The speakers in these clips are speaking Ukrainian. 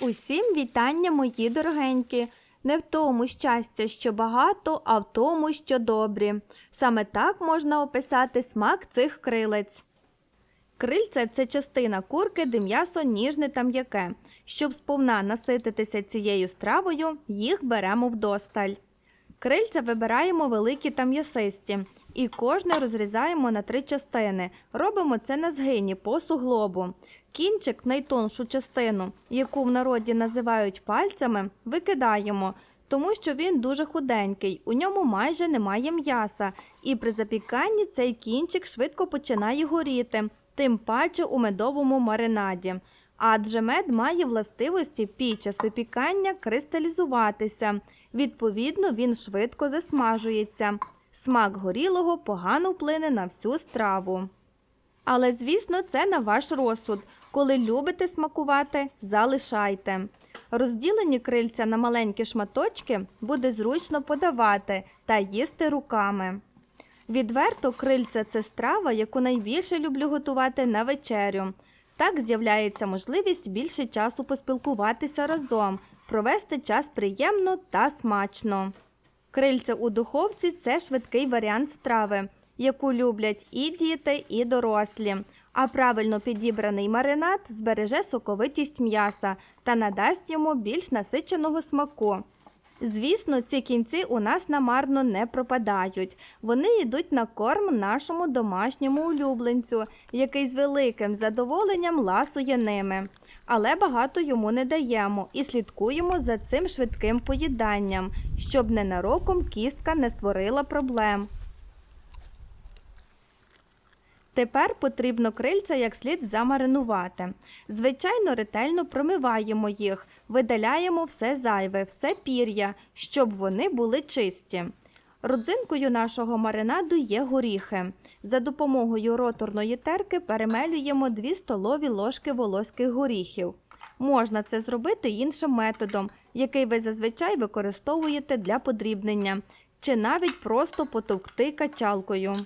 Усім вітання, мої дорогенькі. Не в тому щастя, що багато, а в тому, що добрі. Саме так можна описати смак цих крилець. Крильця це частина курки, де м'ясо ніжне та м'яке. Щоб сповна насититися цією стравою, їх беремо вдосталь. Крильця вибираємо великі та м'ясисті, і кожне розрізаємо на три частини. Робимо це на згині по суглобу. Кінчик, найтоншу частину, яку в народі називають пальцями, викидаємо, тому що він дуже худенький, у ньому майже немає м'яса, і при запіканні цей кінчик швидко починає горіти, тим паче у медовому маринаді. Адже мед має властивості під час випікання кристалізуватися. Відповідно, він швидко засмажується. Смак горілого погано вплине на всю страву. Але, звісно, це на ваш розсуд. Коли любите смакувати, залишайте. Розділені крильця на маленькі шматочки буде зручно подавати та їсти руками. Відверто крильця це страва, яку найбільше люблю готувати на вечерю. Так з'являється можливість більше часу поспілкуватися разом, провести час приємно та смачно. Крильця у духовці це швидкий варіант страви, яку люблять і діти, і дорослі. А правильно підібраний маринад збереже соковитість м'яса та надасть йому більш насиченого смаку. Звісно, ці кінці у нас намарно не пропадають. Вони йдуть на корм нашому домашньому улюбленцю, який з великим задоволенням ласує ними. Але багато йому не даємо і слідкуємо за цим швидким поїданням, щоб ненароком кістка не створила проблем. Тепер потрібно крильця як слід замаринувати. Звичайно, ретельно промиваємо їх, видаляємо все зайве, все пір'я, щоб вони були чисті. Родзинкою нашого маринаду є горіхи. За допомогою роторної терки перемелюємо 2 столові ложки волоських горіхів. Можна це зробити іншим методом, який ви зазвичай використовуєте для подрібнення, чи навіть просто потовкти качалкою.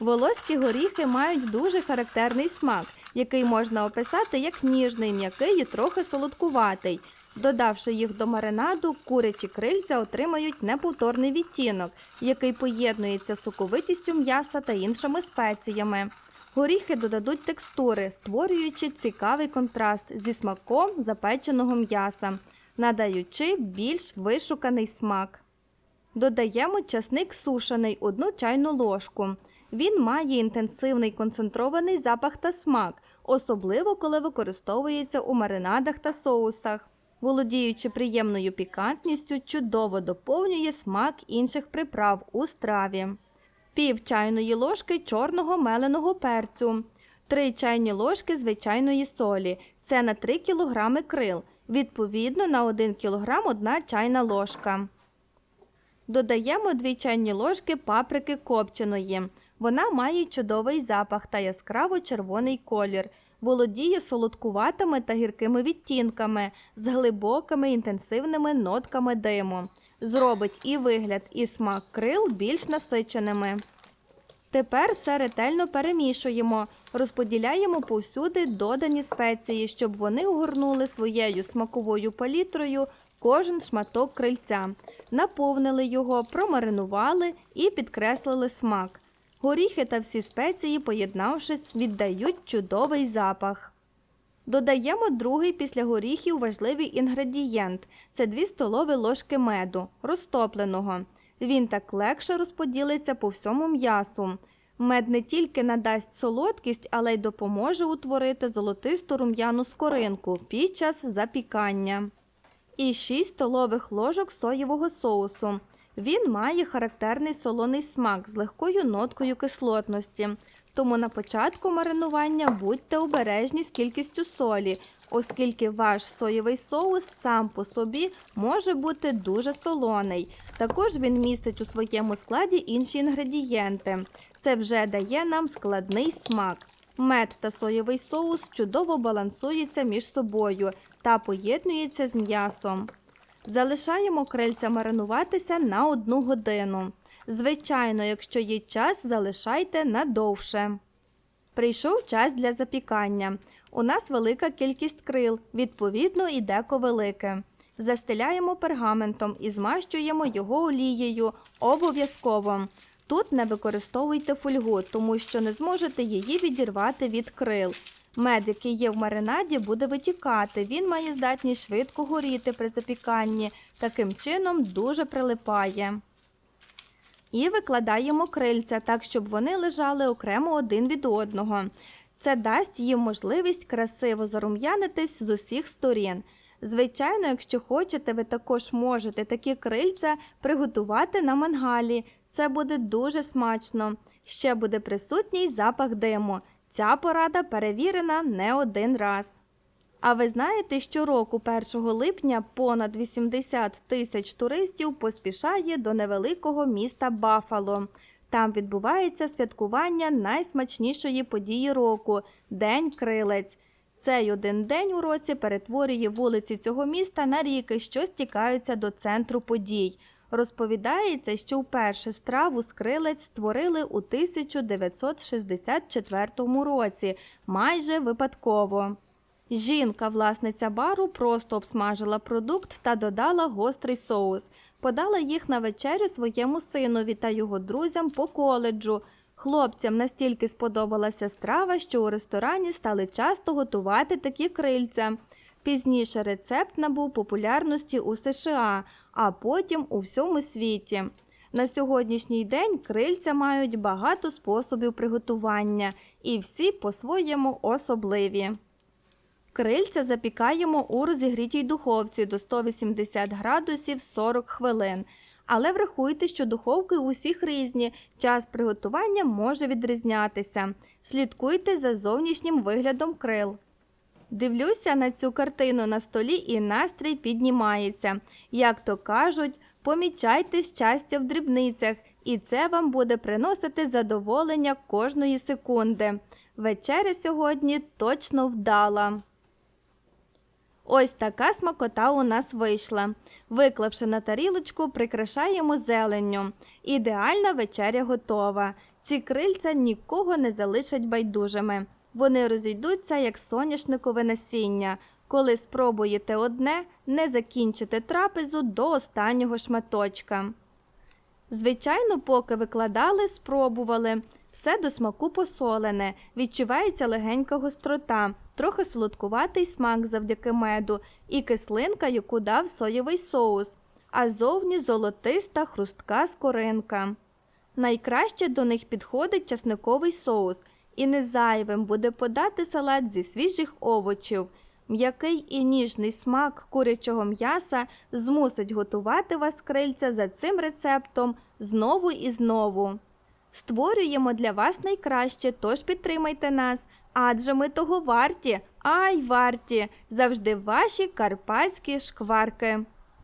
Волоські горіхи мають дуже характерний смак, який можна описати як ніжний, м'який і трохи солодкуватий. Додавши їх до маринаду, курячі крильця отримають неповторний відтінок, який поєднується з соковитістю м'яса та іншими спеціями. Горіхи додадуть текстури, створюючи цікавий контраст зі смаком запеченого м'яса, надаючи більш вишуканий смак. Додаємо часник сушений 1 чайну ложку. Він має інтенсивний концентрований запах та смак, особливо коли використовується у маринадах та соусах. Володіючи приємною пікантністю, чудово доповнює смак інших приправ у страві. Пів чайної ложки чорного меленого перцю, 3 чайні ложки звичайної солі. Це на 3 кг крил. Відповідно, на 1 кг 1 чайна ложка. Додаємо 2 чайні ложки паприки копченої. Вона має чудовий запах та яскраво червоний колір, володіє солодкуватими та гіркими відтінками з глибокими інтенсивними нотками диму. Зробить і вигляд, і смак крил більш насиченими. Тепер все ретельно перемішуємо, розподіляємо повсюди додані спеції, щоб вони огорнули своєю смаковою палітрою кожен шматок крильця, наповнили його, промаринували і підкреслили смак. Горіхи та всі спеції, поєднавшись, віддають чудовий запах. Додаємо другий після горіхів важливий інгредієнт це 2 столові ложки меду, розтопленого. Він так легше розподілиться по всьому м'ясу. Мед не тільки надасть солодкість, але й допоможе утворити золотисту рум'яну скоринку під час запікання. І 6 столових ложок соєвого соусу. Він має характерний солоний смак з легкою ноткою кислотності. Тому на початку маринування будьте обережні з кількістю солі, оскільки ваш соєвий соус сам по собі може бути дуже солоний. Також він містить у своєму складі інші інгредієнти. Це вже дає нам складний смак. Мед та соєвий соус чудово балансуються між собою та поєднуються з м'ясом. Залишаємо крильця маринуватися на одну годину. Звичайно, якщо є час, залишайте надовше. Прийшов час для запікання. У нас велика кількість крил, відповідно, і деко велике. Застеляємо пергаментом і змащуємо його олією обов'язково. Тут не використовуйте фольгу, тому що не зможете її відірвати від крил. Мед, який є в маринаді, буде витікати. Він має здатність швидко горіти при запіканні. Таким чином дуже прилипає. І викладаємо крильця так, щоб вони лежали окремо один від одного. Це дасть їм можливість красиво зарум'янитись з усіх сторін. Звичайно, якщо хочете, ви також можете такі крильця приготувати на мангалі. Це буде дуже смачно. Ще буде присутній запах диму. Ця порада перевірена не один раз. А ви знаєте, що року 1 липня понад 80 тисяч туристів поспішає до невеликого міста Бафало. Там відбувається святкування найсмачнішої події року День Крилець. Цей один день у році перетворює вулиці цього міста на ріки, що стікаються до центру подій. Розповідається, що вперше страву з крилець створили у 1964 році, майже випадково. Жінка, власниця бару, просто обсмажила продукт та додала гострий соус. Подала їх на вечерю своєму синові та його друзям по коледжу. Хлопцям настільки сподобалася страва, що у ресторані стали часто готувати такі крильця. Пізніше рецепт набув популярності у США, а потім у всьому світі. На сьогоднішній день крильця мають багато способів приготування, і всі по-своєму особливі. Крильця запікаємо у розігрітій духовці до 180 градусів 40 хвилин. Але врахуйте, що духовки у всіх різні, час приготування може відрізнятися. Слідкуйте за зовнішнім виглядом крил. Дивлюся на цю картину на столі і настрій піднімається. Як то кажуть, помічайте щастя в дрібницях, і це вам буде приносити задоволення кожної секунди. Вечеря сьогодні точно вдала. Ось така смакота у нас вийшла. Виклавши на тарілочку, прикрашаємо зеленню. Ідеальна вечеря готова. Ці крильця нікого не залишать байдужими. Вони розійдуться, як соняшникове насіння. Коли спробуєте одне, не закінчите трапезу до останнього шматочка. Звичайно, поки викладали, спробували. Все до смаку посолене, відчувається легенька гострота, трохи солодкуватий смак завдяки меду і кислинка, яку дав соєвий соус, а зовні золотиста хрустка скоринка. Найкраще до них підходить часниковий соус, і не зайвим буде подати салат зі свіжих овочів. М'який і ніжний смак курячого м'яса змусить готувати вас крильця за цим рецептом знову і знову. Створюємо для вас найкраще, тож підтримайте нас, адже ми того варті, ай варті, завжди ваші карпатські шкварки.